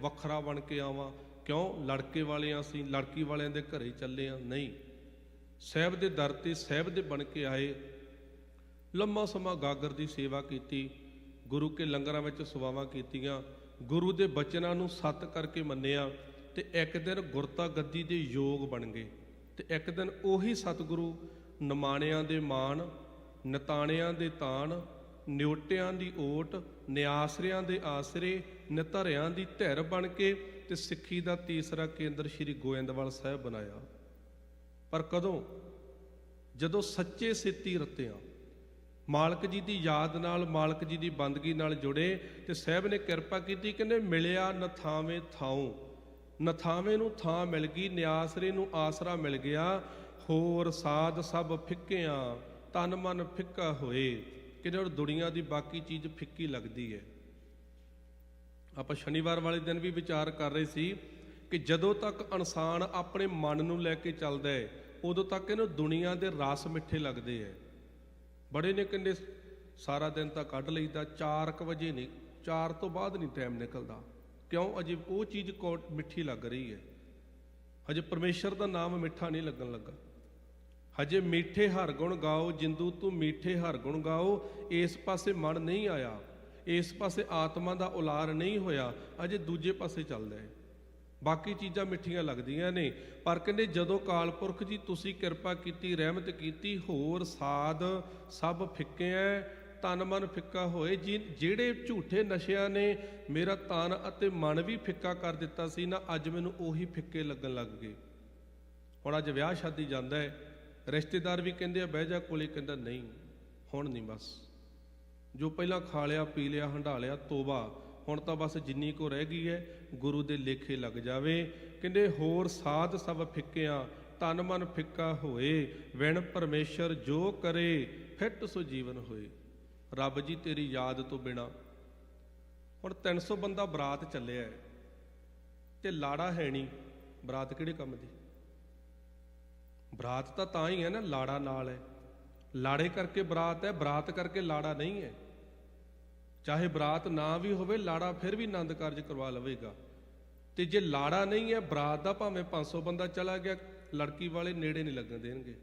ਵੱਖਰਾ ਬਣ ਕੇ ਆਵਾਂ। ਕਿਉਂ? ਲੜਕੇ ਵਾਲੇ ਵਾਲਿਆਂ ਅਸੀਂ, ਲੜਕੀ ਵਾਲਿਆਂ ਦੇ ਘਰੇ ਚੱਲੇ ਆ। ਨਹੀਂ। ਸਾਹਿਬ ਦੇ ਦਰ ਤੇ ਸਾਹਿਬ ਦੇ ਬਣ ਕੇ ਆਏ। ਲੰਮਾ ਸਮਾਂ ਗਾਗਰ ਦੀ ਸੇਵਾ ਕੀਤੀ। ਗੁਰੂ ਕੇ ਲੰਗਰਾਂ ਵਿੱਚ ਸੇਵਾਵਾਂ ਕੀਤੀਆਂ। ਗੁਰੂ ਦੇ ਬਚਨਾਂ ਨੂੰ ਸੱਤ ਕਰਕੇ ਮੰਨਿਆ ਤੇ ਇੱਕ ਦਿਨ ਗੁਰਤਾ ਗੱਦੀ ਦੇ ਯੋਗ ਬਣ ਗਏ ਤੇ ਇੱਕ ਦਿਨ ਉਹੀ ਸਤਿਗੁਰੂ ਨਮਾਣਿਆਂ ਦੇ ਮਾਣ, ਨਤਾਣਿਆਂ ਦੇ ਤਾਣ ਨਿਉਟਿਆਂ ਦੀ ਓਟ, ਨਿਆਸਰਿਆਂ ਦੇ ਆਸਰੇ ਨਿਧਰਿਆਂ ਦੀ ਧਿਰ ਬਣ ਕੇ ਤੇ ਸਿੱਖੀ ਦਾ ਤੀਸਰਾ ਕੇਂਦਰ ਸ੍ਰੀ ਗੋਇੰਦਵਾਲ ਸਾਹਿਬ ਬਣਾਇਆ। ਪਰ ਕਦੋਂ? ਜਦੋਂ ਸੱਚੇ ਸਿੱਤੀ ਰਤਿਆਂ, ਮਾਲਕ ਜੀ ਦੀ ਯਾਦ ਨਾਲ, ਮਾਲਕ ਜੀ ਦੀ ਬੰਦਗੀ ਨਾਲ ਜੁੜੇ ਤੇ ਸਾਹਿਬ ਨੇ ਕਿਰਪਾ ਕੀਤੀ ਕਹਿੰਦੇ ਮਿਲਿਆ ਨਥਾਵੇਂ ਥਾਉ। ਨਥਾਵੇਂ ਨੂੰ ਥਾਂ ਮਿਲ ਗਈ, ਨਿਆਸਰੇ ਨੂੰ ਆਸਰਾ ਮਿਲ ਗਿਆ। ਹੋਰ ਸਾਧ ਸਭ ਫਿੱਕਿਆਂ, ਤਨ ਮਨ ਫਿੱਕਾ ਹੋਏ। ਕਿ ਉਹ ਦੁਨੀਆ ਦੀ ਬਾਕੀ ਚੀਜ਼ ਫਿੱਕੀ ਲੱਗਦੀ ਹੈ। ਆਪਾਂ ਸ਼ਨੀਵਾਰ ਵਾਲੇ ਦਿਨ ਵੀ ਵਿਚਾਰ ਕਰ ਰਹੇ ਸੀ ਕਿ ਜਦੋਂ ਤੱਕ ਇਨਸਾਨ ਆਪਣੇ ਮਨ ਨੂੰ ਲੈ ਕੇ ਚੱਲਦਾ ਹੈ, ਉਦੋਂ ਤੱਕ ਇਹਨੂੰ ਦੁਨੀਆ ਦੇ ਰਸ ਮਿੱਠੇ ਲੱਗਦੇ ਹੈ। ਬੜੇ ਨੇ ਕਹਿੰਦੇ, ਸਾਰਾ ਦਿਨ ਤਾਂ ਕੱਢ ਲਈਦਾ 4:00 ਵਜੇ ਨਹੀਂ 4 ਤੋਂ ਬਾਅਦ ਨਹੀਂ ਟਾਈਮ ਨਿਕਲਦਾ। ਕਿਉਂ? ਅਜੇ ਉਹ ਚੀਜ਼ ਕੋ ਮਿੱਠੀ ਲੱਗ ਰਹੀ ਹੈ। ਹਜੇ ਪਰਮੇਸ਼ਰ ਦਾ ਨਾਮ ਮਿੱਠਾ ਨਹੀਂ ਲੱਗਣ ਲੱਗਾ। ਹਜੇ ਮੀਠੇ ਹਰ ਗੁਣ ਗਾਓ, ਜਿੰਦੂ ਤੂੰ ਮੀਠੇ ਹਰ ਗੁਣ ਗਾਓ, ਇਸ ਪਾਸੇ ਮਨ ਨਹੀਂ ਆਇਆ, ਇਸ ਪਾਸੇ ਆਤਮਾ ਦਾ ਉਲਾਰ ਨਹੀਂ ਹੋਇਆ ਅਜੇ ਦੂਜੇ ਪਾਸੇ ਚੱਲਦਾ ਹੈ। ਬਾਕੀ ਚੀਜ਼ਾਂ ਮਿੱਠੀਆਂ ਲੱਗਦੀਆਂ ਨੇ, ਪਰ ਕਹਿੰਦੇ ਜਦੋਂ ਕਾਲ ਪੁਰਖ ਜੀ ਤੁਸੀਂ ਕਿਰਪਾ ਕੀਤੀ, ਰਹਿਮਤ ਕੀਤੀ, ਹੋਰ ਸਾਧ ਸਭ ਫਿੱਕੇ ਐ, ਤਨ ਮਨ ਫਿੱਕਾ ਹੋਏ, ਜਿ- ਜਿਹੜੇ ਝੂਠੇ ਨਸ਼ਿਆਂ ਨੇ ਮੇਰਾ ਤਨ ਅਤੇ ਮਨ ਵੀ ਫਿੱਕਾ ਕਰ ਦਿੱਤਾ ਸੀ, ਨਾ ਅੱਜ ਮੈਨੂੰ ਉਹੀ ਫਿੱਕੇ ਲੱਗਣ ਲੱਗ ਗਏ। ਹੁਣ ਅੱਜ ਵਿਆਹ ਸ਼ਾਦੀ ਜਾਂਦਾ ਹੈ ਰਿਸ਼ਤੇਦਾਰ ਵੀ ਕਹਿੰਦੇ ਆ, ਬਹਿ ਜਾ ਕੋਲੇ, ਕਹਿੰਦਾ ਨਹੀਂ, ਹੁਣ ਨਹੀਂ ਬਸ। ਜੋ ਪਹਿਲਾਂ ਖਾ ਲਿਆ, ਪੀ ਲਿਆ, ਹੰਢਾ ਲਿਆ, ਤੋਬਾ, ਹੁਣ ਤਾਂ ਬਸ ਜਿੰਨੀ ਕੋ ਰਹਿ ਗਈ ਹੈ, ਗੁਰੂ ਦੇ ਲੇਖੇ ਲੱਗ ਜਾਵੇ। ਕਹਿੰਦੇ, ਹੋਰ ਸਾਧ ਸਭ ਫਿੱਕਿਆਂ, ਤਨ ਮਨ ਫਿੱਕਾ ਹੋਏ ਵਿਣ ਪਰਮੇਸ਼ਰ ਜੋ ਕਰੇ, ਫਿੱਟ ਸੋ ਜੀਵਨ ਹੋਏ। ਰੱਬ ਜੀ ਤੇਰੀ ਯਾਦ ਤੋਂ ਬਿਨਾ ਹੁਣ 300 ਬੰਦਾ ਬਰਾਤ ਚੱਲਿਆ ਹੈ, ਤੇ ਲਾੜਾ ਹੈ ਨਹੀਂ, ਬਰਾਤ ਕਿਹੜੇ ਕੰਮ ਦੀ? ਬਰਾਤ ਤਾਂ ਤਾਂ ਹੀ ਹੈ ਨਾ, ਲਾੜਾ ਨਾਲ ਹੈ। ਲਾੜੇ ਕਰਕੇ ਬਰਾਤ ਹੈ, ਬਰਾਤ ਕਰਕੇ ਲਾੜਾ ਨਹੀਂ ਹੈ। ਚਾਹੇ ਬਰਾਤ ਨਾ ਵੀ ਹੋਵੇ, ਲਾੜਾ ਫਿਰ ਵੀ ਆਨੰਦ ਕਾਰਜ ਕਰਵਾ ਲਵੇਗਾ। ਤੇ ਜੇ ਲਾੜਾ ਨਹੀਂ ਹੈ, ਬਰਾਤ ਦਾ ਭਾਵੇਂ 500 ਬੰਦਾ ਚਲਾ ਗਿਆ, ਲੜਕੀ ਵਾਲੇ ਨੇੜੇ ਨਹੀਂ ਲੱਗਣ ਦੇਣਗੇ।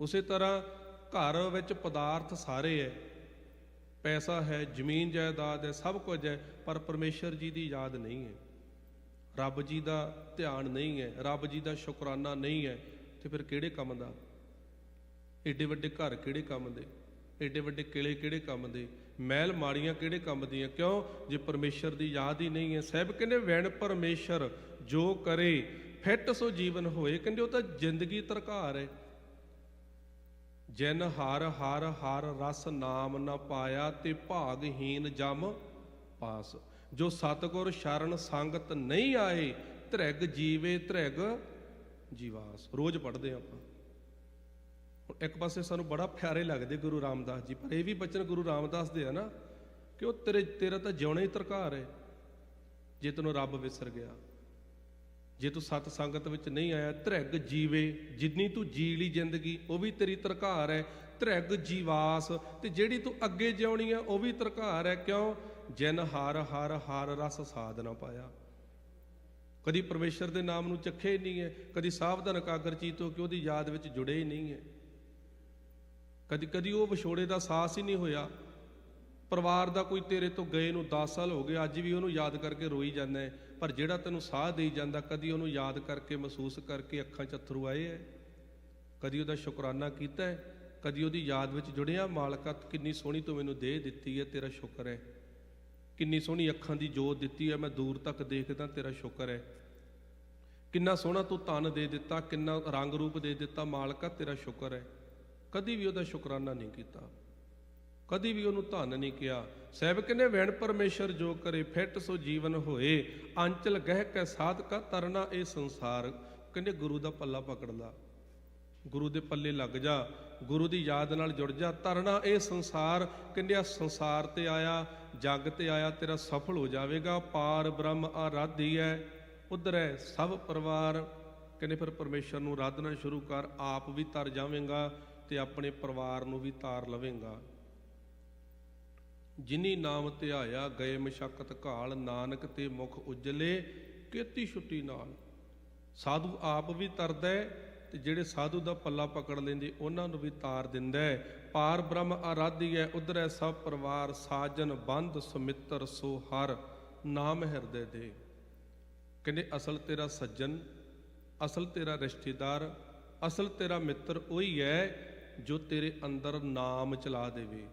ਉਸੇ ਤਰ੍ਹਾਂ ਘਰ ਵਿੱਚ ਪਦਾਰਥ ਸਾਰੇ ਹੈ। ਪੈਸਾ ਹੈ, ਜ਼ਮੀਨ ਜਾਇਦਾਦ ਹੈ, ਸਭ ਕੁਝ ਹੈ, ਪਰ ਪਰਮੇਸ਼ਰ ਜੀ ਦੀ ਯਾਦ ਨਹੀਂ ਹੈ। ਰੱਬ ਜੀ ਦਾ ਧਿਆਨ ਨਹੀਂ ਹੈ, ਰੱਬ ਜੀ ਦਾ ਸ਼ੁਕਰਾਨਾ ਨਹੀਂ ਹੈ। ਤੇ ਫਿਰ ਕਿਹੜੇ ਕੰਮ ਦਾ? ਏਡੇ ਵੱਡੇ ਘਰ ਕਿਹੜੇ ਕੰਮ ਦੇ? ਏਡੇ ਵੱਡੇ ਕਿਲੇ ਕਿਹੜੇ ਕੰਮ ਦੇ? ਮਹਿਲ ਮਾੜੀਆਂ ਕਿਹੜੇ ਕੰਮ ਦੀਆਂ? ਕਿਉਂ? ਜੇ ਪਰਮੇਸ਼ਰ ਦੀ ਯਾਦ ਹੀ ਨਹੀਂ ਹੈ। ਸਾਹਿਬ ਕਹਿੰਦੇ, ਵੈਣ ਪਰਮੇਸ਼ਰ ਜੋ ਕਰੇ, ਫਿੱਟ ਸੋ ਜੀਵਨ ਹੋਏ। ਕਹਿੰਦੇ, ਉਹ ਤਾਂ ਜ਼ਿੰਦਗੀ ਤਰਕਾਰ ਹੈ। ਜਿਨ ਹਰ ਹਰ ਹਰ ਰਸ ਨਾਮ ਨਾ ਪਾਇਆ ਤੇ ਭਾਗਹੀਨ ਜਮ ਪਾਸ। ਜੋ ਸਤਗੁਰ ਸ਼ਰਨ ਸੰਗਤ ਨਹੀਂ ਆਏ, ਧ੍ਰਿਗ ਜੀਵੇ ਧ੍ਰਿਗ ਜੀਵਾਸ ਰੋਜ਼ ਪੜ੍ਹਦੇ ਹਾਂ ਆਪਾਂ। ਹੁਣ ਇੱਕ ਪਾਸੇ ਸਾਨੂੰ ਬੜਾ ਪਿਆਰੇ ਲੱਗਦੇ ਗੁਰੂ ਰਾਮਦਾਸ ਜੀ, ਪਰ ਇਹ ਵੀ ਬਚਨ ਗੁਰੂ ਰਾਮਦਾਸ ਦੇ ਆ ਨਾ, ਕਿ ਉਹ ਤੇਰੇ, ਤੇਰਾ ਤਾਂ ਜਿਉਣਾ ਹੀ ਤਰਕਾਰ ਹੈ। ਜੇ ਤੈਨੂੰ ਰੱਬ ਵਿਸਰ ਗਿਆ, ਜੇ ਤੂੰ ਸਤ ਸੰਗਤ ਵਿੱਚ ਨਹੀਂ ਆਇਆ, ਧ੍ਰਿਗ ਜੀਵੇ, ਜਿੰਨੀ ਤੂੰ ਜੀ ਲਈ ਜ਼ਿੰਦਗੀ, ਉਹ ਵੀ ਤੇਰੀ ਤਰਕਾਰ ਹੈ। ਧ੍ਰਿਗ ਜੀਵਾਸ ਤੇ ਜਿਹੜੀ ਤੂੰ ਅੱਗੇ ਜਿਉਣੀ ਆ ਉਹ ਵੀ ਤਰਕਾਰ ਹੈ। ਕਿਉਂ? ਜਿਨ ਹਰ ਹਰ ਹਰ ਰਸ ਸਾਧ ਨਾ ਪਾਇਆ। ਕਦੀ ਪਰਮੇਸ਼ਰ ਦੇ ਨਾਮ ਨੂੰ ਚੱਖੇ ਹੀ ਨਹੀਂ ਹੈ, ਕਦੀ ਸਾਵਧਾਨ ਇਕਾਗਰ ਹੋ ਕੇ ਉਹਦੀ ਯਾਦ ਵਿੱਚ ਜੁੜੇ ਹੀ ਨਹੀਂ ਹੈ। ਕਦੀ ਕਦੀ ਉਹ ਵਿਛੋੜੇ ਦਾ ਸਾਹਸ ਹੀ ਨਹੀਂ ਹੋਇਆ। ਪਰਿਵਾਰ ਦਾ ਕੋਈ ਤੇਰੇ ਤੋਂ ਗਏ ਨੂੰ 10 ਸਾਲ ਹੋ ਗਏ, ਅੱਜ ਵੀ ਉਹਨੂੰ ਯਾਦ ਕਰਕੇ ਰੋਈ ਜਾਂਦਾ ਹੈ, ਪਰ ਜਿਹੜਾ ਤੈਨੂੰ ਸਾਹ ਦੇਈ ਜਾਂਦਾ, ਕਦੀ ਉਹਨੂੰ ਯਾਦ ਕਰਕੇ ਮਹਿਸੂਸ ਕਰਕੇ ਅੱਖਾਂ 'ਚ ਅਥਰੂ ਆਏ ਹੈ। ਕਦੀ ਉਹਦਾ ਸ਼ੁਕਰਾਨਾ ਕੀਤਾ ਹੈ, ਕਦੀ ਉਹਦੀ ਯਾਦ ਵਿੱਚ ਜੁੜਿਆ, ਮਾਲਕਾ, ਕਿੰਨੀ ਸੋਹਣੀ ਤੂੰ ਮੈਨੂੰ ਦੇ ਦਿੱਤੀ ਹੈ, ਤੇਰਾ ਸ਼ੁਕਰ ਹੈ। ਕਿੰਨੀ ਸੋਹਣੀ ਅੱਖਾਂ ਦੀ ਜੋਤ ਦਿੱਤੀ ਹੈ ਮੈਂ ਦੂਰ ਤੱਕ ਦੇਖਦਾ, ਤੇਰਾ ਸ਼ੁਕਰ ਹੈ। ਕਿੰਨਾ ਸੋਹਣਾ ਤੂੰ ਤਨ ਦੇ ਦਿੱਤਾ, ਕਿੰਨਾ ਰੰਗ ਰੂਪ ਦੇ ਦਿੱਤਾ, ਮਾਲਕਾ, ਤੇਰਾ ਸ਼ੁਕਰ ਹੈ। ਕਦੀ ਵੀ ਉਹਦਾ ਸ਼ੁਕਰਾਨਾ ਨਹੀਂ ਕੀਤਾ। ਕਦੀ ਵੀ ਉਹਨੂੰ ਧੰਨ ਨਹੀਂ ਕਿਹਾ। ਸਹਿਬ ਕਹਿੰਦੇ ਵੈਣ ਪਰਮੇਸ਼ਰ ਜੋ ਕਰੇ, ਫਿੱਟ ਸੋ ਜੀਵਨ ਹੋਏ। ਅੰਚਲ ਗਹਿ ਕੈ ਸਾਧਕਾ, ਤਰਨਾ ਇਹ ਸੰਸਾਰ। ਕਹਿੰਦੇ ਗੁਰੂ ਦਾ ਪੱਲਾ ਪਕੜ ਲਾ। ਗੁਰੂ ਦੇ ਪੱਲੇ ਲੱਗ ਜਾ। ਗੁਰੂ ਦੀ ਯਾਦ ਨਾਲ ਜੁੜ ਜਾ ਤਰਨਾ ਇਹ ਸੰਸਾਰ ਕਹਿੰਦੇ ਆ ਸੰਸਾਰ ਤੇ ਆਇਆ, ਜੱਗ ਤੇ ਆਇਆ, ਤੇਰਾ ਸਫਲ ਹੋ ਜਾਵੇਗਾ, ਪਾਰ ਬ੍ਰਹਮ ਆਰਾਧੀ ਹੈ ਉਧਰ ਹੈ ਸਭ ਪਰਿਵਾਰ। ਕਹਿੰਦੇ ਫਿਰ ਪਰਮੇਸ਼ਰ ਨੂੰ ਆਰਾਧਨਾ ਸ਼ੁਰੂ ਕਰ, ਆਪ ਵੀ ਤਰ ਜਾਵੇਂਗਾ ਤੇ ਆਪਣੇ ਪਰਿਵਾਰ ਨੂੰ ਵੀ ਤਾਰ ਲਵੇਂਗਾ। ਜਿਨੀ ਨਾਮ ਤੇ ਆਇਆ, ਗਏ ਮਸ਼ਕਤ ਘਾਲ, ਨਾਨਕ ਤੇ ਮੁਖ ਉਜਲੇ, ਕੀਤੀ ਛੁੱਟੀ ਨਾਲ। ਸਾਧੂ ਆਪ ਵੀ ਤਰਦਾ ਹੈ ਤੇ ਜਿਹੜੇ ਸਾਧੂ ਦਾ ਪੱਲਾ ਪਕੜ ਲੈਂਦੇ, ਉਹਨਾਂ ਨੂੰ ਵੀ ਤਾਰ ਦਿੰਦਾ ਹੈ। ਪਾਰ ਬ੍ਰਹਮ ਆਰਾਧੀ ਹੈ, ਉਧਰੈ ਸਭ ਪਰਿਵਾਰ, ਸਾਜਨ, ਬੰਦ, ਸੁਮਿੱਤਰ ਸੋ ਹਰ ਨਾਮ ਹਿਰਦੇ ਦੇ। ਕਹਿੰਦੇ, ਅਸਲ ਤੇਰਾ ਸੱਜਣ, ਅਸਲ ਤੇਰਾ ਰਿਸ਼ਤੇਦਾਰ, ਅਸਲ ਤੇਰਾ ਮਿੱਤਰ ਉਹੀ ਹੈ ਜੋ ਤੇਰੇ ਅੰਦਰ ਨਾਮ ਚਲਾ ਦੇਵੇ।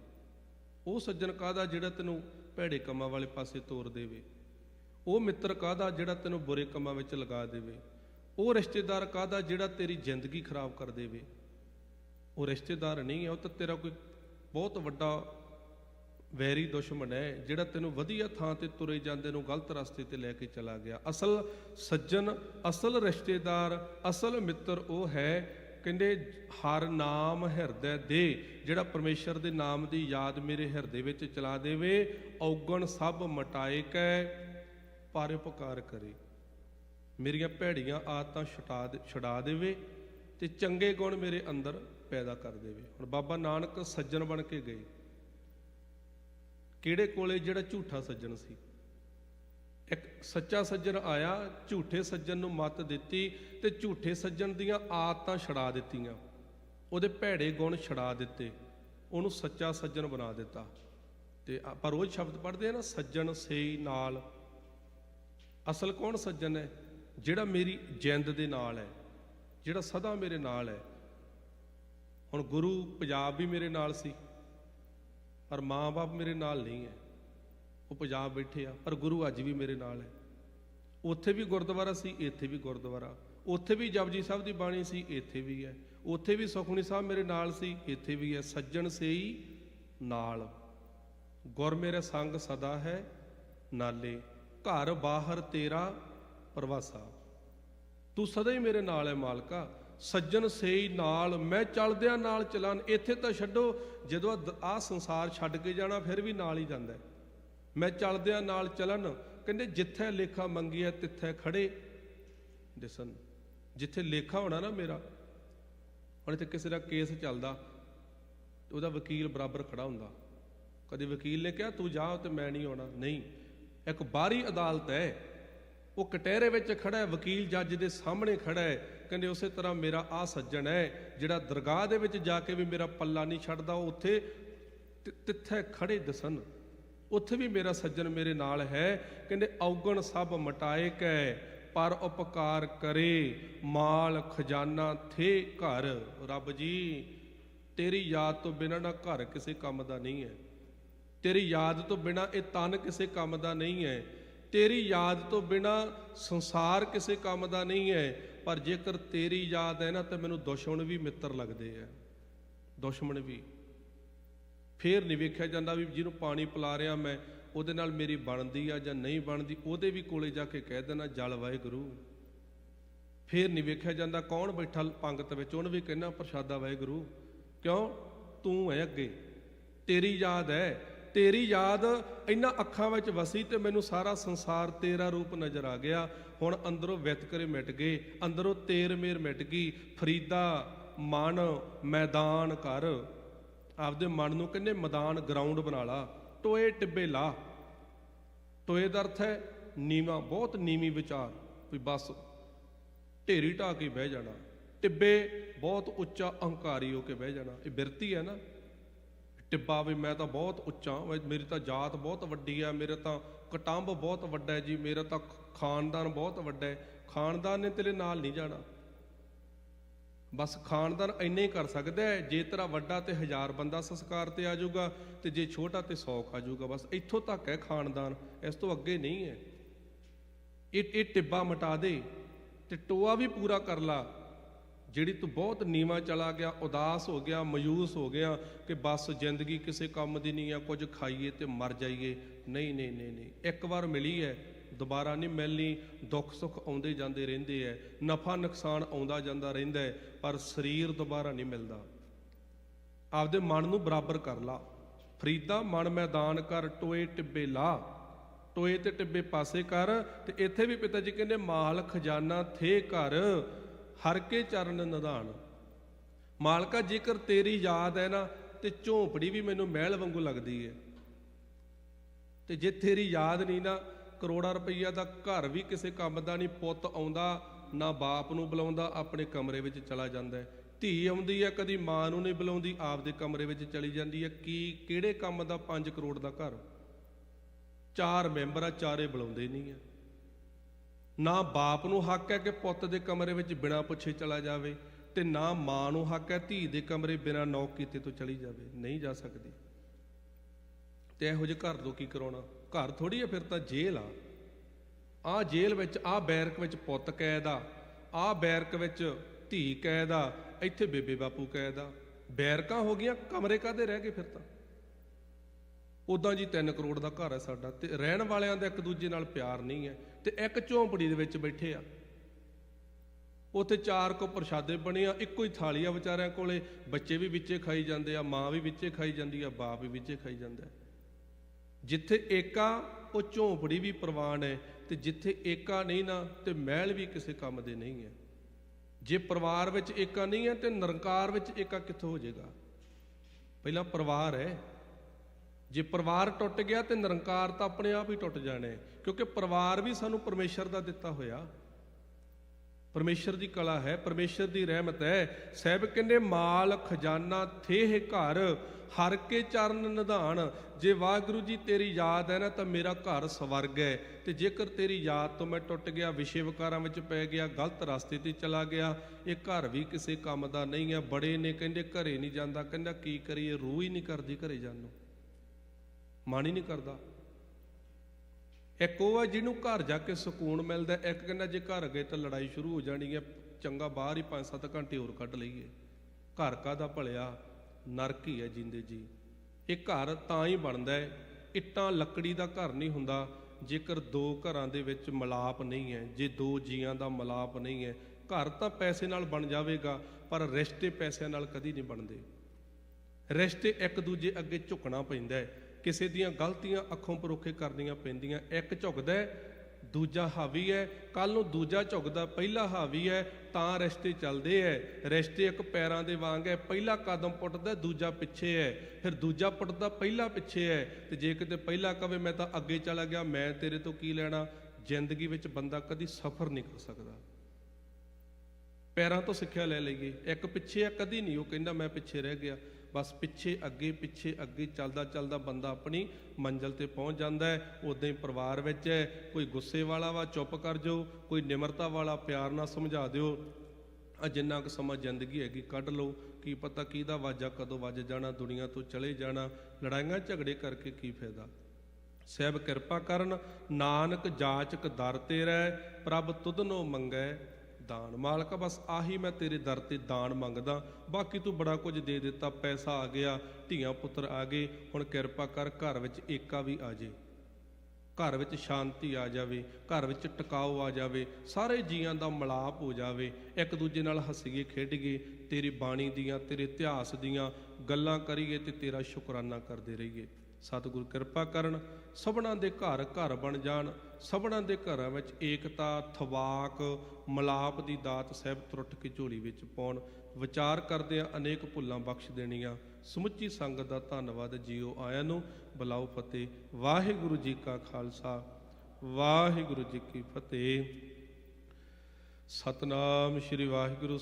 ਉਹ ਸੱਜਣ ਕਾਹਦਾ ਜਿਹੜਾ ਤੈਨੂੰ ਭੈੜੇ ਕੰਮਾਂ ਵਾਲੇ ਪਾਸੇ ਤੋਰ ਦੇਵੇ? ਉਹ ਮਿੱਤਰ ਕਾਹਦਾ ਜਿਹੜਾ ਤੈਨੂੰ ਬੁਰੇ ਕੰਮਾਂ ਵਿੱਚ ਲਗਾ ਦੇਵੇ? ਉਹ ਰਿਸ਼ਤੇਦਾਰ ਕਾਹਦਾ ਜਿਹੜਾ ਤੇਰੀ ਜ਼ਿੰਦਗੀ ਖਰਾਬ ਕਰ ਦੇਵੇ? ਉਹ ਰਿਸ਼ਤੇਦਾਰ ਨਹੀਂ ਹੈ, ਉਹ ਤਾਂ ਤੇਰਾ ਕੋਈ ਬਹੁਤ ਵੱਡਾ ਵੈਰੀ ਦੁਸ਼ਮਣ ਹੈ, ਜਿਹੜਾ ਤੈਨੂੰ ਵਧੀਆ ਥਾਂ ਤੇ ਤੁਰੇ ਜਾਂਦੇ ਨੂੰ ਗਲਤ ਰਸਤੇ ਤੇ ਲੈ ਕੇ ਚਲਾ ਗਿਆ। ਅਸਲ ਸੱਜਣ, ਅਸਲ ਰਿਸ਼ਤੇਦਾਰ, ਅਸਲ ਮਿੱਤਰ ਉਹ ਹੈ, ਕਹਿੰਦੇ ਹਰ ਨਾਮ ਹਿਰਦੈ ਦੇ, ਜਿਹੜਾ ਪਰਮੇਸ਼ਰ ਦੇ ਨਾਮ ਦੀ ਯਾਦ ਮੇਰੇ ਹਿਰਦੇ ਵਿੱਚ ਚਲਾ ਦੇਵੇ, ਔਗਣ ਸਭ ਮਟਾਏ ਕੈ ਪਰ ਕਰੇ। ਮੇਰੀਆਂ ਭੈੜੀਆਂ ਆਦਤਾਂ ਛੁਟਾ ਦੇ, ਛੁਡਾ ਦੇਵੇ ਤੇ ਚੰਗੇ ਗੁਣ ਮੇਰੇ ਅੰਦਰ ਪੈਦਾ ਕਰ ਦੇਵੇ। ਹੁਣ ਬਾਬਾ ਨਾਨਕ ਸੱਜਣ ਬਣ ਕੇ ਗਏ। ਕਿਹੜੇ ਕੋਲੇ ਜਿਹੜਾ ਝੂਠਾ ਸੱਜਣ ਸੀ? ਇੱਕ ਸੱਚਾ ਸੱਜਣ ਆਇਆ, ਝੂਠੇ ਸੱਜਣ ਨੂੰ ਮੱਤ ਦਿੱਤੀ ਤੇ ਝੂਠੇ ਸੱਜਣ ਦੀਆਂ ਆਦਤਾਂ ਛਡਾ ਦਿੱਤੀਆਂ। ਉਹਦੇ ਭੈੜੇ ਗੁਣ ਛਡਾ ਦਿੱਤੇ। ਉਹਨੂੰ ਸੱਚਾ ਸੱਜਣ ਬਣਾ ਦਿੱਤਾ। ਤੇ ਆਪਾਂ ਰੋਜ਼ ਸ਼ਬਦ ਪੜ੍ਹਦੇ ਆ ਨਾ, ਸੱਜਣ ਸੇਈ ਨਾਲ। ਅਸਲ ਕੌਣ ਸੱਜਣ ਹੈ? ਜਿਹੜਾ ਮੇਰੀ ਜਿੰਦ ਦੇ ਨਾਲ ਹੈ, ਜਿਹੜਾ ਸਦਾ ਮੇਰੇ ਨਾਲ ਹੈ, ਹੁਣ ਗੁਰੂ ਪੰਜਾਬ ਵੀ ਮੇਰੇ ਨਾਲ ਸੀ, ਪਰ ਮਾਂ-ਬਾਪ ਮੇਰੇ ਨਾਲ ਨਹੀਂ ਹੈ। ਉਹ ਪੰਜਾਬ ਬੈਠੇ ਆ, ਪਰ ਗੁਰੂ ਅੱਜ ਵੀ ਮੇਰੇ ਨਾਲ ਹੈ। ਉੱਥੇ ਵੀ ਗੁਰਦੁਆਰਾ ਸੀ, ਇੱਥੇ ਵੀ ਗੁਰਦੁਆਰਾ। ਉੱਥੇ ਵੀ ਜਪਜੀ ਸਾਹਿਬ ਦੀ ਬਾਣੀ ਸੀ, ਇੱਥੇ ਵੀ ਹੈ। ਉੱਥੇ ਵੀ ਸੁਖਮਨੀ ਸਾਹਿਬ ਮੇਰੇ ਨਾਲ ਸੀ, ਇੱਥੇ ਵੀ ਹੈ। ਸੱਜਣ ਸੇਈ ਨਾਲ। ਗੁਰ ਮੇਰੇ ਸੰਗ ਸਦਾ ਹੈ, ਨਾਲੇ ਘਰ ਬਾਹਰ ਤੇਰਾ ਪ੍ਰਵਾਸਾ। ਤੂੰ ਸਦਾ ਹੀ ਮੇਰੇ ਨਾਲ ਹੈ ਮਾਲਕਾ। ਸੱਜਣ ਸੇਈ ਨਾਲ, ਮੈਂ ਚੱਲਦਿਆਂ ਨਾਲ ਚਲਾਨ। ਇੱਥੇ ਤਾਂ ਛੱਡੋ, ਜਦੋਂ ਆ ਸੰਸਾਰ ਛੱਡ ਕੇ ਜਾਣਾ, ਫਿਰ ਵੀ ਨਾਲ ਹੀ ਜਾਂਦਾ ਮੈਂ ਚੱਲਦਿਆਂ ਨਾਲ ਚਲਨ, ਕਹਿੰਦੇ ਜਿੱਥੇ ਲੇਖਾ ਮੰਗੀਐ ਤਿੱਥੇ ਖੜੇ। ਦਿਸਨ, ਜਿੱਥੇ ਲੇਖਾ ਹੋਣਾ ਨਾ ਮੇਰਾ, ਹੁਣ ਇੱਥੇ ਕਿਸੇ ਦਾ ਕੇਸ ਚੱਲਦਾ ਉਹਦਾ ਵਕੀਲ ਬਰਾਬਰ ਖੜਾ ਹੁੰਦਾ। ਕਦੇ ਵਕੀਲ ਨੇ ਕਿਹਾ, ਤੂੰ ਜਾ ਤੇ ਮੈਂ ਨਹੀਂ ਆਉਣਾ। ਨਹੀਂ, ਇੱਕ ਬਾਹਰੀ ਅਦਾਲਤ ਹੈ। ਉਹ ਕਟਹਿਰੇ ਵਿੱਚ ਖੜਾ ਹੈ, ਵਕੀਲ ਜੱਜ ਦੇ ਸਾਹਮਣੇ ਖੜਾ ਹੈ। ਕਹਿੰਦੇ ਉਸੇ ਤਰ੍ਹਾਂ ਮੇਰਾ ਆ ਸੱਜਣ ਹੈ, ਜਿਹੜਾ ਦਰਗਾਹ ਦੇ ਵਿੱਚ ਜਾ ਕੇ ਵੀ ਮੇਰਾ ਪੱਲਾ ਨਹੀਂ ਛੱਡਦਾ, ਉਹ ਉੱਥੇ ਤਿ- ਤਿੱਥੇ ਖੜੇ ਦਸਨ ਉੱਥੇ ਵੀ ਮੇਰਾ ਸੱਜਣ ਮੇਰੇ ਨਾਲ ਹੈ। ਕਹਿੰਦੇ ਔਗਣ ਸਭ ਮਟਾਏ ਕੈ ਪਰ ਉਪਕਾਰ ਕਰੇ, ਮਾਲ ਖਜ਼ਾਨਾ ਥੇ ਘਰ। ਰੱਬ ਜੀ, ਤੇਰੀ ਯਾਦ ਤੋਂ ਬਿਨਾਂ ਨਾ ਘਰ ਕਿਸੇ ਕੰਮ ਦਾ ਨਹੀਂ ਹੈ। ਤੇਰੀ ਯਾਦ ਤੋਂ ਬਿਨਾਂ ਇਹ ਤਨ ਕਿਸੇ ਕੰਮ ਦਾ ਨਹੀਂ ਹੈ। ਤੇਰੀ ਯਾਦ ਤੋਂ ਬਿਨਾ ਸੰਸਾਰ ਕਿਸੇ ਕੰਮ ਦਾ ਨਹੀਂ ਹੈ, ਪਰ ਜੇਕਰ ਤੇਰੀ ਯਾਦ ਹੈ ਨਾ, ਤਾਂ ਮੈਨੂੰ ਦੁਸ਼ਮਣ ਵੀ ਮਿੱਤਰ ਲੱਗਦੇ ਆ। ਦੁਸ਼ਮਣ ਵੀ। ਫੇਰ ਨਹੀਂ ਵੇਖਿਆ ਜਾਂਦਾ ਵੀ ਜਿਹਨੂੰ ਪਾਣੀ ਪਿਲਾ ਰਿਹਾ ਮੈਂ, ਉਹਦੇ ਨਾਲ ਮੇਰੀ ਬਣਦੀ ਆ ਜਾਂ ਨਹੀਂ ਬਣਦੀ, ਉਹਦੇ ਵੀ ਕੋਲੇ ਜਾ ਕੇ ਕਹਿ ਦੇਣਾ, ਜਲ ਵਾਹਿਗੁਰੂ। ਫੇਰ ਨਹੀਂ ਵੇਖਿਆ ਜਾਂਦਾ ਕੌਣ ਬੈਠਾ ਪੰਗਤ ਵਿੱਚ, ਉਹਨੂੰ ਵੀ ਕਹਿਣਾ, ਪ੍ਰਸ਼ਾਦਾ ਵਾਹਿਗੁਰੂ। ਕਿਉਂ? ਤੂੰ ਹੈ ਅੱਗੇ। ਤੇਰੀ ਯਾਦ ਹੈ। ਤੇਰੀ ਯਾਦ ਇਹਨਾਂ ਅੱਖਾਂ ਵਿੱਚ ਵਸੀ ਤੇ ਮੈਨੂੰ ਸਾਰਾ ਸੰਸਾਰ ਤੇਰਾ ਰੂਪ ਨਜ਼ਰ ਆ ਗਿਆ। ਹੁਣ ਅੰਦਰੋਂ ਵਿਤਕਰੇ ਮਿਟ ਗਏ, ਅੰਦਰੋਂ ਤੇਰ ਮੇਰ ਮਿਟ ਗਈ। ਫਰੀਦਾ ਮਨ ਮੈਦਾਨ ਕਰ। ਆਪਦੇ ਮਨ ਨੂੰ ਕਹਿੰਦੇ ਮੈਦਾਨ ਗਰਾਊਂਡ ਬਣਾ ਲਾ। ਟੋਏ ਟਿੱਬੇ ਲਾ। ਟੋਏ ਦਾ ਅਰਥ ਹੈ ਨੀਵਾ, ਬਹੁਤ ਨੀਵੀਂ ਵਿਚਾਰ। ਵੀ ਬਸ ਢੇਰੀ ਢਾ ਕੇ ਬਹਿ ਜਾਣਾ। ਟਿੱਬੇ ਬਹੁਤ ਉੱਚਾ ਅਹੰਕਾਰੀ ਹੋ ਕੇ ਬਹਿ ਜਾਣਾ। ਇਹ ਬਿਰਤੀ ਹੈ ਨਾ। ਟਿੱਬਾ ਵੀ ਮੈਂ ਤਾਂ ਬਹੁਤ ਉੱਚਾ ਮੇਰੀ ਤਾਂ ਜਾਤ ਬਹੁਤ ਵੱਡੀ ਆ, ਮੇਰਾ ਤਾਂ ਕਟੰਬ ਬਹੁਤ ਵੱਡਾ ਹੈ ਜੀ, ਮੇਰਾ ਤਾਂ ਖਾਨਦਾਨ ਬਹੁਤ ਵੱਡਾ ਹੈ। ਖਾਨਦਾਨ ਨੇ ਤੇਰੇ ਨਾਲ ਨਹੀਂ ਜਾਣਾ। ਬਸ ਖਾਨਦਾਨ ਇੰਨੇ ਹੀ ਕਰ ਸਕਦਾ ਹੈ, ਜੇ ਤੇਰਾ ਵੱਡਾ ਤੇ ਹਜ਼ਾਰ ਬੰਦਾ ਸੰਸਕਾਰ ਤੇ ਆ ਜਾਊਗਾ ਤੇ ਜੇ ਛੋਟਾ ਤੇ 100 ਆ ਜਾਊਗਾ। ਬਸ ਇੱਥੋਂ ਤੱਕ ਹੈ ਖਾਨਦਾਨ, ਇਸ ਤੋਂ ਅੱਗੇ ਨਹੀਂ ਹੈ। ਇਹ ਇਹ ਟਿੱਬਾ ਮਟਾ ਦੇ, ਤੇ ਟੋਆ ਵੀ ਪੂਰਾ ਕਰ ਲਾ। ਜਿਹੜੀ ਤੂੰ ਬਹੁਤ ਨੀਵਾ ਚਲਾ ਗਿਆ, ਉਦਾਸ ਹੋ ਗਿਆ, ਮਾਯੂਸ ਹੋ ਗਿਆ ਕਿ ਬਸ ਜ਼ਿੰਦਗੀ ਕਿਸੇ ਕੰਮ ਦੀ ਨਹੀਂ ਆ, ਕੁਝ ਖਾਈਏ ਤੇ ਮਰ ਜਾਈਏ। ਨਹੀਂ ਨਹੀਂ ਨਹੀਂ ਨਹੀਂ। ਇੱਕ ਵਾਰ ਮਿਲੀ ਹੈ ਦੁਬਾਰਾ ਨਹੀਂ ਮਿਲਣੀ, ਦੁੱਖ ਸੁੱਖ ਆਉਂਦੇ ਜਾਂਦੇ ਰਹਿੰਦੇ ਐ, ਨਫਾ ਨੁਕਸਾਨ ਆਉਂਦਾ ਜਾਂਦਾ ਰਹਿੰਦਾ ਪਰ ਸਰੀਰ ਦੁਬਾਰਾ ਨਹੀਂ ਮਿਲਦਾ। ਆਪਦੇ ਮਨ ਨੂੰ ਬਰਾਬਰ ਕਰ ਲਾ। ਫਰੀਦਾ ਮਨ ਮੈਦਾਨ ਕਰ, ਟੋਏ ਟਿੱਬੇ ਲਾ। ਟੋਏ ਤੇ ਟਿੱਬੇ ਪਾਸੇ ਕਰ ਤੇ ਇੱਥੇ ਵੀ ਪਿਤਾ ਜੀ ਕਹਿੰਦੇ, ਮਾਲ, ਖਜ਼ਾਨਾ ਥੇ ਘਰ। ਹਰ ਕੇ ਚਰਨ ਨਿਧਾਨ ਮਾਲਕਾ, ਜੇਕਰ ਤੇਰੀ ਯਾਦ ਹੈ ਨਾ, ਤੇ ਝੋਂਪੜੀ ਵੀ ਮੈਨੂੰ ਮਹਿਲ ਵਾਂਗੂ ਲੱਗਦੀ ਹੈ ਤੇ ਜੇ ਤੇਰੀ ਯਾਦ ਨਹੀਂ ਨਾ, ਕਰੋੜਾਂ ਰੁਪਈਆ ਦਾ ਘਰ ਵੀ ਕਿਸੇ ਕੰਮ ਦਾ ਨਹੀਂ ਪੁੱਤ ਆਉਂਦਾ, ਨਾ ਬਾਪ ਨੂੰ ਬੁਲਾਉਂਦਾ, ਆਪਣੇ ਕਮਰੇ ਵਿੱਚ ਚਲਾ ਜਾਂਦਾ ਹੈ ਧੀ ਆਉਂਦੀ ਹੈ, ਕਦੀ ਮਾਂ ਨੂੰ ਨਹੀਂ ਬੁਲਾਉਂਦੀ, ਆਪਦੇ ਕਮਰੇ ਵਿੱਚ ਚਲੀ ਜਾਂਦੀ ਹੈ। ਕੀ, ਕਿਹੜੇ ਕੰਮ ਦਾ 5 ਕਰੋੜ ਦਾ ਘਰ? ਚਾਰ ਮੈਂਬਰ ਆ ਚਾਰੇ ਬੁਲਾਉਂਦੇ ਨਹੀਂ ਆ ਨਾ ਬਾਪ ਨੂੰ ਹੱਕ ਹੈ ਕਿ ਪੁੱਤ ਦੇ ਕਮਰੇ ਵਿੱਚ ਬਿਨਾਂ ਪੁੱਛੇ ਚਲਾ ਜਾਵੇ ਤੇ ਨਾ ਮਾਂ ਨੂੰ ਹੱਕ ਹੈ ਧੀ ਦੇ ਕਮਰੇ ਬਿਨਾਂ ਨੌਕ ਕੀਤੇ ਤੋਂ ਚਲੀ ਜਾਵੇ। ਨਹੀਂ ਜਾ ਸਕਦੀ। ਤੇ ਇਹੋ ਜਿਹੇ ਘਰ ਤੋਂ ਕੀ ਕਰਾਉਣਾ? ਘਰ ਥੋੜੀ ਹੈ, ਫਿਰ ਤਾਂ ਜੇਲ੍ਹ ਆ। ਆ ਜੇਲ੍ਹ ਵਿੱਚ ਆ ਬੈਰਕ ਵਿੱਚ ਪੁੱਤ ਕੈਦ ਆ। ਆ ਬੈਰਕ ਵਿੱਚ ਧੀ ਕੈਦ ਆ। ਇੱਥੇ ਬੇਬੇ ਬਾਪੂ ਕੈਦ ਆ। ਬੈਰਕਾਂ ਹੋ ਗਈਆਂ, ਕਮਰੇ ਕਾਦੇ ਰਹਿ ਗਏ ਫਿਰ ਤਾਂ? ਉਦਾਂ ਜੀ 3 ਕਰੋੜ ਦਾ ਘਰ ਹੈ ਸਾਡਾ ਤੇ ਰਹਿਣ ਵਾਲਿਆਂ ਦਾ ਇੱਕ ਦੂਜੇ ਨਾਲ ਪਿਆਰ ਨਹੀਂ ਹੈ ਤੇ ਇੱਕ ਝੌਂਪੜੀ ਦੇ ਵਿੱਚ ਬੈਠੇ ਆ। ਉੱਥੇ ਚਾਰ ਕੋ ਪ੍ਰਸ਼ਾਦੇ ਬਣੇ ਆ, ਇੱਕੋ ਹੀ ਥਾਲੀ ਆ ਵਿਚਾਰਿਆਂ ਕੋਲੇ। ਬੱਚੇ ਵੀ ਵਿੱਚੇ ਖਾਈ ਜਾਂਦੇ ਆ, ਮਾਂ ਵੀ ਵਿੱਚੇ ਖਾਈ ਜਾਂਦੀ ਆ, ਬਾਪ ਵੀ ਵਿੱਚੇ ਖਾਈ ਜਾਂਦਾ ਜਿੱਥੇ ਏਕਾ, ਉਹ ਝੌਂਪੜੀ ਵੀ ਪ੍ਰਵਾਨ ਹੈ ਤੇ ਜਿੱਥੇ ਏਕਾ ਨਹੀਂ ਨਾ, ਤੇ ਮਹਿਲ ਵੀ ਕਿਸੇ ਕੰਮ ਦੇ ਨਹੀਂ ਹੈ। ਜੇ ਪਰਿਵਾਰ ਵਿੱਚ ਏਕਾ ਨਹੀਂ ਹੈ ਤੇ ਨਿਰੰਕਾਰ ਵਿੱਚ ਏਕਾ ਕਿੱਥੋਂ ਹੋ ਜਾਏਗਾ? ਪਹਿਲਾਂ ਪਰਿਵਾਰ ਹੈ। ਜੇ ਪਰਿਵਾਰ ਟੁੱਟ ਗਿਆ ਤੇ ਨਿਰੰਕਾਰ ਤਾਂ ਆਪਣੇ ਆਪ ਹੀ ਟੁੱਟ ਜਾਣਾ ਹੈ ਕਿਉਂਕਿ ਪਰਿਵਾਰ ਵੀ ਸਾਨੂੰ ਪਰਮੇਸ਼ਰ ਦਾ ਦਿੱਤਾ ਹੋਇਆ। ਪਰਮੇਸ਼ਰ ਦੀ ਕਲਾ ਹੈ, ਪਰਮੇਸ਼ਰ ਦੀ ਰਹਿਮਤ ਹੈ। ਸਹਿਬ ਕਹਿੰਦੇ ਮਾਲ ਖਜ਼ਾਨਾ ਥੇਹ ਘਰ, ਹਰ ਕੇ ਚਰਨ ਨਿਧਾਨ। ਜੇ ਵਾਹਿਗੁਰੂ ਜੀ ਤੇਰੀ ਯਾਦ ਹੈ ਨਾ, ਤਾਂ ਮੇਰਾ ਘਰ ਸਵਰਗ ਹੈ। ਤੇ ਜੇਕਰ ਤੇਰੀ ਯਾਦ ਤੋਂ ਮੈਂ ਟੁੱਟ ਗਿਆ, ਵਿਸ਼ੇ ਵਿਕਾਰਾਂ ਵਿੱਚ ਪੈ ਗਿਆ, ਗਲਤ ਰਸਤੇ ਤੇ ਚਲਾ ਗਿਆ, ਇਹ ਘਰ ਵੀ ਕਿਸੇ ਕੰਮ ਦਾ ਨਹੀਂ ਹੈ। ਬੜੇ ਨੇ ਕਹਿੰਦੇ, ਘਰੇ ਨਹੀਂ ਜਾਂਦਾ। ਕਹਿੰਦਾ, ਕੀ ਕਰੀਏ? ਰੂਹ ਹੀ ਨਹੀਂ ਕਰਦੀ ਘਰੇ ਜਾਣ ਨੂੰ। ਮਨ ਹੀ ਨਹੀਂ ਕਰਦਾ। ਇੱਕ ਉਹ ਆ ਜਿਹਨੂੰ ਘਰ ਜਾ ਕੇ ਸਕੂਨ ਮਿਲਦਾ ਇੱਕ ਕਹਿੰਦਾ ਜੇ ਘਰ ਗਏ ਤਾਂ ਲੜਾਈ ਸ਼ੁਰੂ ਹੋ ਜਾਣੀ ਹੈ। ਚੰਗਾ ਬਾਹਰ ਹੀ 5-7 ਘੰਟੇ ਹੋਰ ਕੱਢ ਲਈਏ। ਘਰ ਕਾਦਾ ਭਲਿਆ? ਨਰਕ ਹੀ ਹੈ ਜਿੰਦੇ ਜੀ। ਇਹ ਘਰ ਤਾਂ ਹੀ ਬਣਦਾ ਹੈ। ਇੱਟਾਂ ਲੱਕੜੀ ਦਾ ਘਰ ਨਹੀਂ ਹੁੰਦਾ। ਜੇਕਰ ਦੋ ਘਰਾਂ ਦੇ ਵਿੱਚ ਮਲਾਪ ਨਹੀਂ ਹੈ, ਜੇ ਦੋ ਜੀਆਂ ਦਾ ਮਲਾਪ ਨਹੀਂ ਹੈ, ਘਰ ਤਾਂ ਪੈਸੇ ਨਾਲ ਬਣ ਜਾਵੇਗਾ, ਪਰ ਰਿਸ਼ਤੇ ਪੈਸਿਆਂ ਨਾਲ ਕਦੀ ਨਹੀਂ ਬਣਦੇ। ਰਿਸ਼ਤੇ ਇੱਕ ਦੂਜੇ ਅੱਗੇ ਝੁਕਣਾ ਪੈਂਦਾ ਹੈ। ਕਿਸੇ ਦੀਆਂ ਗਲਤੀਆਂ ਅੱਖੋਂ ਪਰੋਖੇ ਕਰਨੀਆਂ ਪੈਂਦੀਆਂ। ਇੱਕ ਝੁਕਦਾ ਦੂਜਾ ਹਾਵੀ ਹੈ। ਕੱਲ ਨੂੰ ਦੂਜਾ ਝੁਕਦਾ, ਪਹਿਲਾ ਹਾਵੀ ਹੈ, ਤਾਂ ਰਿਸ਼ਤੇ ਚੱਲਦੇ ਹੈ। ਰਿਸ਼ਤੇ ਇੱਕ ਪੈਰਾਂ ਦੇ ਵਾਂਗ ਹੈ, ਪਹਿਲਾ ਕਦਮ ਪੁੱਟਦਾ, ਦੂਜਾ ਪਿੱਛੇ ਹੈ। ਫਿਰ ਦੂਜਾ ਪੁੱਟਦਾ, ਪਹਿਲਾ ਪਿੱਛੇ ਹੈ। ਤੇ ਜੇ ਕਿਤੇ ਪਹਿਲਾ ਕਵੇ, ਮੈਂ ਤਾਂ ਅੱਗੇ ਚਲਾ ਗਿਆ, ਮੈਂ ਤੇਰੇ ਤੋਂ ਕੀ ਲੈਣਾ? ਜ਼ਿੰਦਗੀ ਵਿੱਚ ਬੰਦਾ ਕਦੀ ਸਫ਼ਰ ਨਹੀਂ ਕਰ ਸਕਦਾ। ਪੈਰਾਂ ਤੋਂ ਸਿੱਖਿਆ ਲੈ ਲਈਏ। ਇੱਕ ਪਿੱਛੇ ਆ ਕਦੀ ਨਹੀਂ। ਉਹ ਕਹਿੰਦਾ, ਮੈਂ ਪਿੱਛੇ ਰਹਿ ਗਿਆ। ਬਸ ਪਿੱਛੇ ਅੱਗੇ ਪਿੱਛੇ ਅੱਗੇ ਚੱਲਦਾ ਚੱਲਦਾ ਬੰਦਾ ਆਪਣੀ ਮੰਜ਼ਲ ਤੇ ਪਹੁੰਚ ਜਾਂਦਾ ਹੈ ਉਦਾਂ ਹੀ ਪਰਿਵਾਰ ਵਿੱਚ ਹੈ। ਕੋਈ ਗੁੱਸੇ ਵਾਲਾ ਵਾ, ਚੁੱਪ ਕਰ ਜਾਓ। ਕੋਈ ਨਿਮਰਤਾ ਵਾਲਾ, ਪਿਆਰ ਨਾਲ ਸਮਝਾ ਦਿਓ। ਆ ਜਿੰਨਾ ਕੁ ਸਮਾਂ ਜ਼ਿੰਦਗੀ ਹੈਗੀ, ਕੱਢ ਲਓ। ਕੀ ਪਤਾ ਕਿਹਦਾ ਵਾਜਾ ਕਦੋਂ ਵੱਜ ਜਾਣਾ, ਦੁਨੀਆ ਤੋਂ ਚਲੇ ਜਾਣਾ। ਲੜਾਈਆਂ ਝਗੜੇ ਕਰਕੇ ਕੀ ਫਾਇਦਾ? ਸਹਿਬ ਕਿਰਪਾ ਕਰਨ, ਨਾਨਕ ਜਾਚਕ ਦਰ ਤੇ ਰਹਿ, ਪ੍ਰਭ ਤੁਧਨੋ ਮੰਗੈ ਦਾਨ। ਮਾਲਕਾ, ਬਸ ਆਹੀ ਮੈਂ ਤੇਰੇ ਦਰ ਤੇ ਦਾਨ ਮੰਗਦਾ। ਬਾਕੀ ਤੂੰ ਬੜਾ ਕੁਝ ਦੇ ਦਿੱਤਾ, ਪੈਸਾ ਆ ਗਿਆ, ਧੀਆਂ ਪੁੱਤਰ ਆ ਗਏ, ਹੁਣ ਕਿਰਪਾ ਕਰ ਘਰ ਵਿੱਚ ਏਕਾ ਵੀ ਆ ਜੇ। ਘਰ ਵਿੱਚ ਸ਼ਾਂਤੀ ਆ ਜਾਵੇ, ਘਰ ਵਿੱਚ ਟਿਕਾਓ ਆ ਜਾਵੇ, ਸਾਰੇ ਜੀਆਂ ਦਾ ਮਲਾਪ ਹੋ ਜਾਵੇ, ਇੱਕ ਦੂਜੇ ਨਾਲ ਹੱਸੀਏ, ਖੇਡੀਏ, ਤੇਰੀ ਬਾਣੀ ਦੀਆਂ, ਤੇਰੇ ਇਤਿਹਾਸ ਦੀਆਂ ਗੱਲਾਂ ਕਰੀਏ ਤੇ ਤੇਰਾ ਸ਼ੁਕਰਾਨਾ ਕਰਦੇ ਰਹੀਏ। ਸਤਿਗੁਰ ਕਿਰਪਾ ਕਰਨ, ਸਭਨਾਂ ਦੇ ਘਰ ਘਰ ਬਣ ਜਾਣ, ਸਭਨਾਂ ਦੇ ਘਰਾਂ ਵਿੱਚ ਏਕਤਾ, ਥਵਾਕ, ਮਲਾਪ ਦੀ ਦਾਤ ਸਹਿਬ ਤਰੁੱਟ ਕੇ ਝੋਲੀ ਵਿੱਚ ਪਾਉਣ। ਵਿਚਾਰ ਕਰਦੇ ਆ ਅਨੇਕ ਭੁੱਲਾਂ ਬਖਸ਼ ਦੇਣੀਆਂ। ਸਮੁੱਚੀ ਸੰਗਤ ਦਾ ਧੰਨਵਾਦ ਜੀਓ ਆਇਆਂ ਨੂੰ। ਬਲਾਉ ਫਤਿਹ। ਵਾਹਿਗੁਰੂ ਜੀ ਕਾ ਖਾਲਸਾ। ਵਾਹਿਗੁਰੂ ਜੀ ਕੀ ਫਤਿਹ। ਸਤਨਾਮ ਸ੍ਰੀ ਵਾਹਿਗੁਰੂ